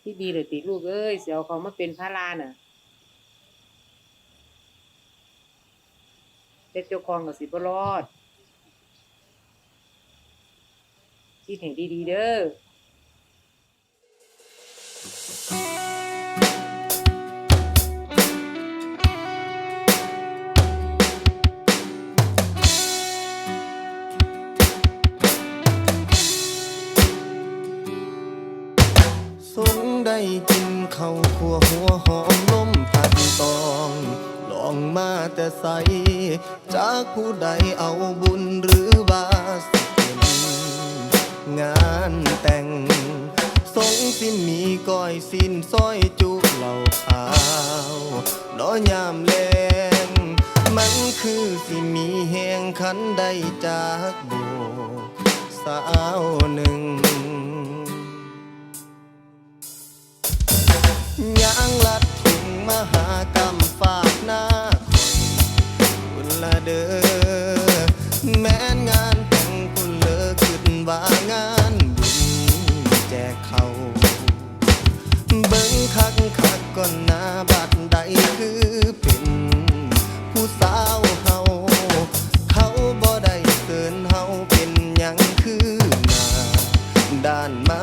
ที่บีเลยติลูกเอ้ยเสียวเขามาเป็นพระลาน่ะเด็กเจ้าของกับสิบรอดคิดให้ดีๆเด้อ ได้กินข้าวขัวหัวหอมลมพัดตอง ลองมาแต่ใส จากผู้ใดเอาบุญหรือว่าสินงานแต่ง สงสินมีก้อยสินซอยจุเหล่าขาวน้อยามแลง มันคือสิมีแหงขันใดจากโบสาวหนึ่ง ยางลัดถุงมหากรรมฝากหน้าคุณละเด้อแม้นงานแต่งคุณเลิกขึ้นว่างานบุญแจกเขาเบิ่งคักคักก่อนหน้าบัดใดคือเป็นผู้สาวเฮาเขาบ่ได้เกินเฮาเป็นหยังคือหน้าด้านมา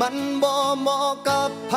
มันบ่เหมาะกับไผ